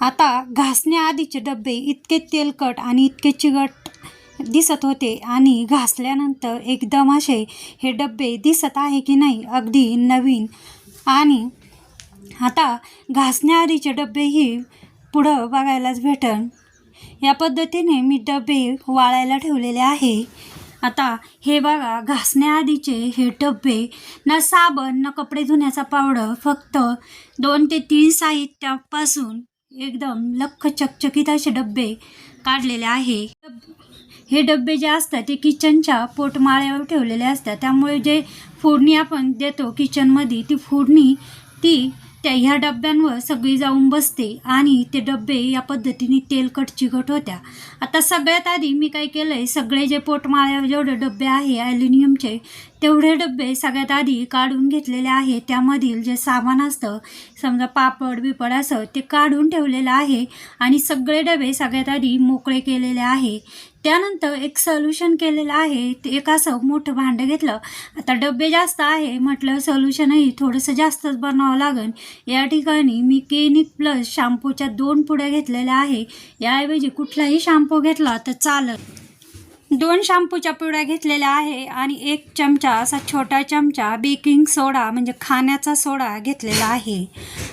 आता घासण्याआधीचे डबे इतके तेलकट आणि इतके चिकट दिसत होते आणि घासल्यानंतर एकदम असे हे डबे दिसत आहे की नाही अगदी नवीन. आणि आता घासण्याआधीचे डबेही पुढं बघायलाच भेटन. या पद्धतीने मी डबे वाळायला ठेवलेले आहे. आता हे बघा घासण्याआधीचे हे डबे. ना साबण ना कपडे धुण्याचा पावडर फक्त दोन ते तीन साहित्यापासून एकदम लख चकचकीत असे डब्बे काढलेले आहे. हे डब्बे जे असतात ते किचनच्या पोटमाळ्यावर ठेवलेले असतात. त्यामुळे जे फोडणी आपण देतो किचनमध्ये ती फोडणी ती त्या ह्या डब्यांवर सगळी जाऊन बसते आणि ते डबे या पद्धतीने तेलकट चिकट होत्या. आता सगळ्यात आधी मी काय केलं आहे सगळे जे पोटमाळ्यावर जेवढे डबे आहे ॲल्युमिनियमचे तेवढे डबे सगळ्यात आधी काढून घेतलेले आहे. त्यामधील जे सामान असतं समजा पापड बिपड असं ते काढून ठेवलेलं आहे आणि सगळे डबे सगळ्यात आधी मोकळे केलेले आहे. त्यानंतर एक सोल्युशन केलेलं आहे. ते एक असं मोठं भांडं घेतलं. आता डबे जास्त आहे म्हटलं सोल्युशनही थोडंसं जास्तच बनवावं लागेल. या ठिकाणी मी केनिक प्लस शॅम्पूच्या दोन पुड्या घेतलेल्या आहे. याऐवजी कुठलाही शॅम्पू घेतला तर चालत दोन शॅम्पूच्या पुड्या घेतलेल्या आहे आणि एक चमचा असा छोटा चमचा बेकिंग सोडा म्हणजे खाण्याचा सोडा घेतलेला आहे.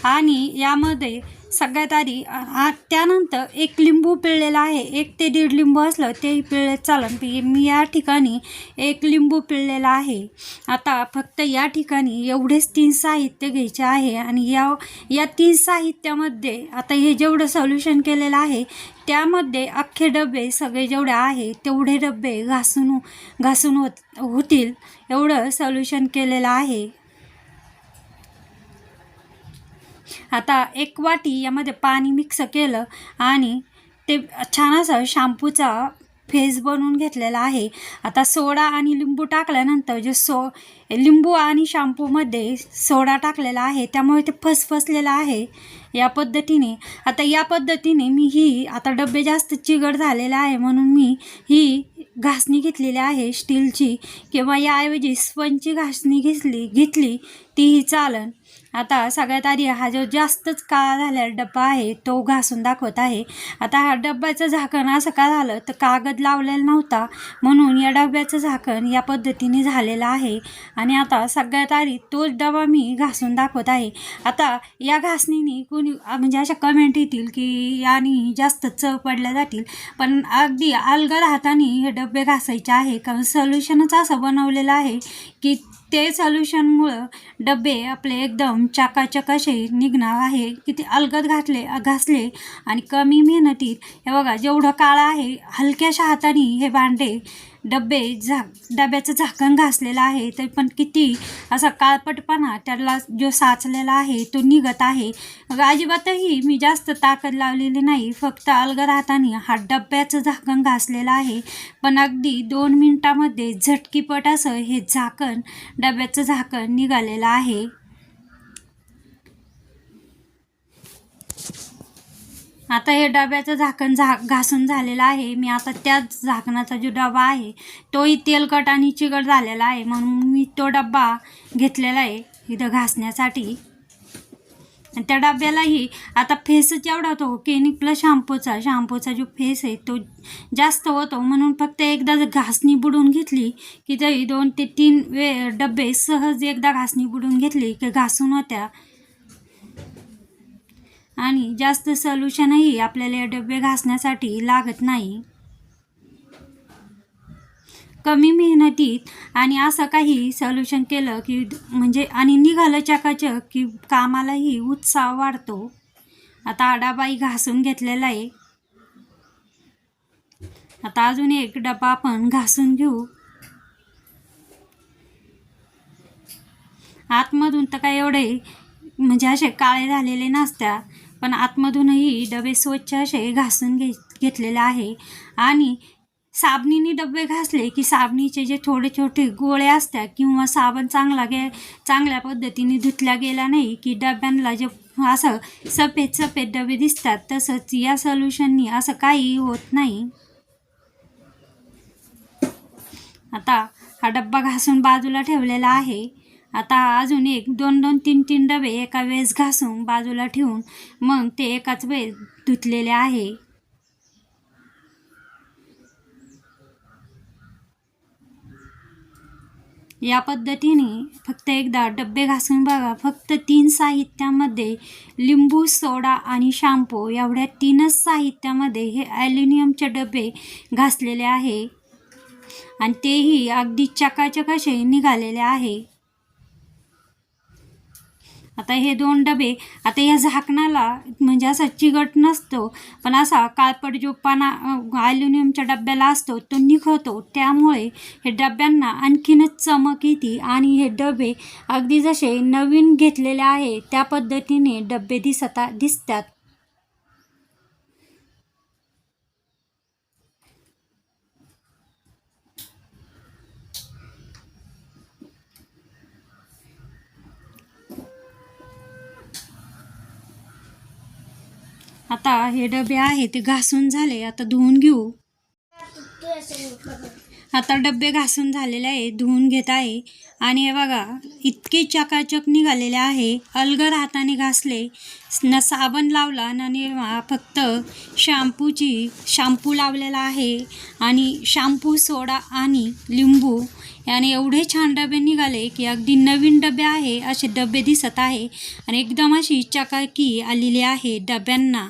आणि यामध्ये सगळ्यात आधी आ- त्यानंतर एक लिंबू पिळलेला आहे. एक ते दीड लिंबू असलं तेही पिळले चालन पी- मी या ठिकाणी एक लिंबू पिळलेला आहे. आता फक्त या ठिकाणी एवढेच तीन साहित्य घ्यायचे आहे आणि या या तीन साहित्यामध्ये आता हे जेवढं सोल्युशन केलेलं आहे त्यामध्ये अख्खे डबे सगळे जेवढे आहे तेवढे डबे घासून घासून होत होतील. एवढं सोल्युशन केलेलं आहे. आता एक वाटी यामध्ये पाणी मिक्स केलं आणि ते छान असं शॅम्पूचा फेस बनवून घेतलेला आहे. आता सोडा आणि लिंबू टाकल्यानंतर जे सो लिंबू आणि शॅम्पूमध्ये सोडा टाकलेला आहे. त्यामुळे ते फसफसलेलं आहे. या पद्धतीने. आता या पद्धतीने मी ही आता डबे जास्त चिगड झालेला आहे म्हणून मी ही घासणी घेतलेली आहे स्टीलची किंवा याऐवजी स्पंजची घासणी घेतली घेतली तीही चालन. आता सगळ्यात आधी हा जो जास्तच काळा झालेला डब्बा आहे तो घासून दाखवत आहे. आता हा डब्याचं झाकण असं का झालं? तर कागद लावलेला नव्हता म्हणून या डब्याचं झाकण या पद्धतीने झालेलं आहे. आणि आता सगळ्यात आधी तोच डबा मी घासून दाखवत आहे. आता या घासणीने कोणी म्हणजे अशा कमेंट येतील की याने जास्त चव पडल्या जातील. पण अगदी अलगद हाताने हे डबे घासायचे आहे. कारण सोल्युशनच असं बनवलेलं आहे की ते सोल्युशनमुळं डबे आपले एकदम चाकाचक असे निघणार आहे. की ते अलगद घातले घासले आणि कमी मेहनतीत. हे बघा जेवढं काळं आहे हलक्याशा हाताने हे भांडे डबे झा डब्याचं झाकण घासलेलं आहे ते पण किती असा काळपटपणा त्याला जो साचलेला आहे तो निघत आहे. अजिबातही मी जास्त ताकद लावलेली नाही फक्त अलगद हाताने हा डब्याचं झाकण घासलेलं आहे. पण अगदी दोन मिनटामध्ये झटकीपट असं हे झाकण डब्याचं झाकण निघालेलं आहे. आता हे डब्याचं झाकण झा घासून झालेलं आहे. मी आता त्याच झाकणाचा जो डबा आहे तोही तेलकट आणि चिकट झालेला आहे. म्हणून मी तो डब्बा घेतलेला आहे इथं घासण्यासाठी. आणि त्या डब्यालाही आता फेसच एवढा होतो केनिक प्लस शॅम्पूचा शॅम्पूचा जो फेस आहे तो जास्त होतो. म्हणून फक्त एकदा जर घासणी बुडून घेतली की तरी दोन ते तीन वे डबे सहज एकदा घासणी बुडून घेतली की घासून होत्या. आणि जास्त सोल्युशनही आपल्याला डबे घासण्यासाठी लागत नाही. कमी मेहनतीत आणि असं काही सोल्युशन केलं की म्हणजे आणि निघालं चकाचक की कामालाही उत्साह वाढतो. आता आडाबाई घासून घेतलेला आहे. आता अजून एक डबा आपण घासून घेऊ. आतमधून तर काय एवढे म्हणजे असे काळे झालेले नसत्या. पण आतमधूनही डबे स्वच्छ असे घासून घे घेतलेले आहे. आणि साबणीने डबे घासले की साबणीचे जे थोडे छोटे गोळे असतात किंवा साबण चांगला गे चांगल्या पद्धतीने धुतला गेला नाही की डब्यांना जे असं सफेद सफेद डबे दिसतात तसंच या सोल्युशननी असं काही होत नाही. आता हा डब्बा घासून बाजूला ठेवलेला आहे. आता अजून एक दोन दोन तीन तीन डबे एका वेळेस घासून बाजूला ठेवून मग ते एकाच वेळेस धुतलेले आहे. या पद्धतीने फक्त एकदा डबे घासून बघा फक्त तीन साहित्यामध्ये लिंबू सोडा आणि शॅम्पू एवढ्या तीनच साहित्यामध्ये हे ॲल्युमिनियमचे डबे घासलेले आहे. आणि तेही अगदी चकाचक असे निघालेले आहे. आता हे दोन डबे आता या झाकणाला म्हणजे असा चिगट नसतो पण असा काळपट जो पाना ॲल्युमिनियमच्या डब्याला असतो तो निघतो त्यामुळे हे डब्यांना आणखीनच चमक येते आणि हे डबे अगदी जसे नवीन घेतलेले आहे त्या पद्धतीने डबे दिसता दिसतात. आता हे डबे आहे ते घासून झाले आता धुवून घेऊ. आता डबे घासून झालेले आहे धुवून घेत आहे. आणि हे बघा इतके चकाचक निघालेले आहे अलगर हाताने घासले. न साबण लावला न निरमा फक्त शॅम्पूची शॅम्पू लावलेला आहे. आणि शॅम्पू सोडा आणि लिंबू याने एवढे छान डबे निघाले की अगदी नवीन डबे आहे असे डबे दिसत आहे. आणि एकदम अशी चकाकी आलेली आहे डब्यांना.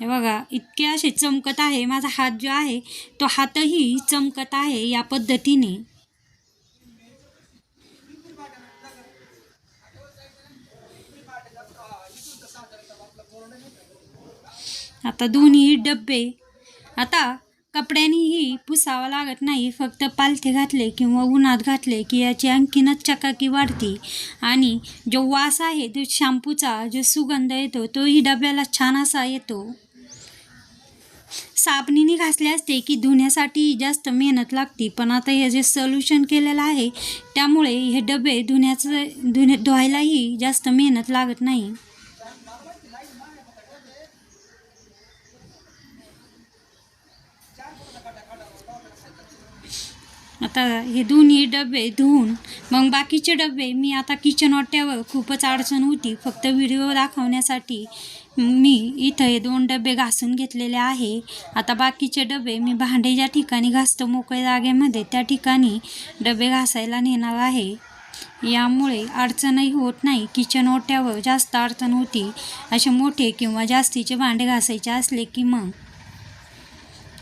हे बघा इतके असे चमकत आहे माझा हात जो आहे तो हातही चमकत आहे या पद्धतीने. आता दोन्ही डब्बे आता कपड्यांनीही पुसावं लागत नाही फक्त पालथे घातले किंवा उन्हात घातले की याची आणखीनच चकाकी वाढते. आणि जो वास आहे तो शॅम्पूचा जो सुगंध येतो तोही डब्याला छान असा येतो. साबणीने घासले असते की धुण्यासाठी जास्त मेहनत लागते पण आता हे जे सोल्युशन केलेलं आहे त्यामुळे हे डबे धुण्याचं धुण्या धुवायलाही जास्त मेहनत लागत नाही. आता हे दोन्ही डबे धुवून मग बाकीचे डबे मी आता किचन वाट्यावर खूपच अडचण होती. फक्त व्हिडिओ दाखवण्यासाठी मी इथं हे दोन डबे घासून घेतलेले आहे. आता बाकीचे डबे मी भांडे ज्या ठिकाणी घासतो मोकळ्या जागेमध्ये त्या ठिकाणी डबे घासायला नेणार आहे. यामुळे अडचणही होत नाही. किचन ओट्यावर जास्त अडचण होती. असे मोठे किंवा जास्तीचे भांडे घासायचे असले की मग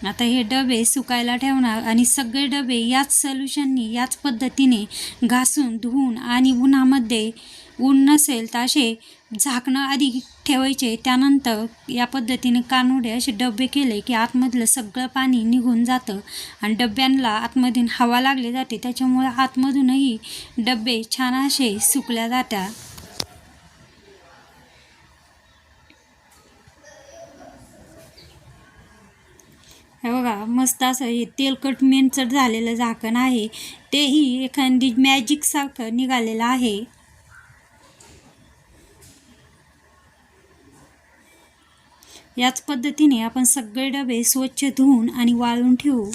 आता हे डबे सुकायला ठेवणार आणि सगळे डबे याच सोल्युशननी याच पद्धतीने घासून धुवून आणि उन्हामध्ये ऊन नसेल तर असे झाकणं आधी ठेवायचे. त्यानंतर या पद्धतीने कानोडे असे डबे केले की आतमधलं सगळं पाणी निघून जातं आणि डब्यांना आतमधून हवा लागली जाते. त्याच्यामुळे आतमधूनही डबे छान असे सुकल्या जात्या. हे बघा मस्त असं हे तेलकट मेनचट झालेलं झाकण आहे. तेही एखादी मॅजिकसारखं निघालेलं आहे. याच पद्धतीने आपण सगळे डबे स्वच्छ धुवून आणि वाळून ठेवू.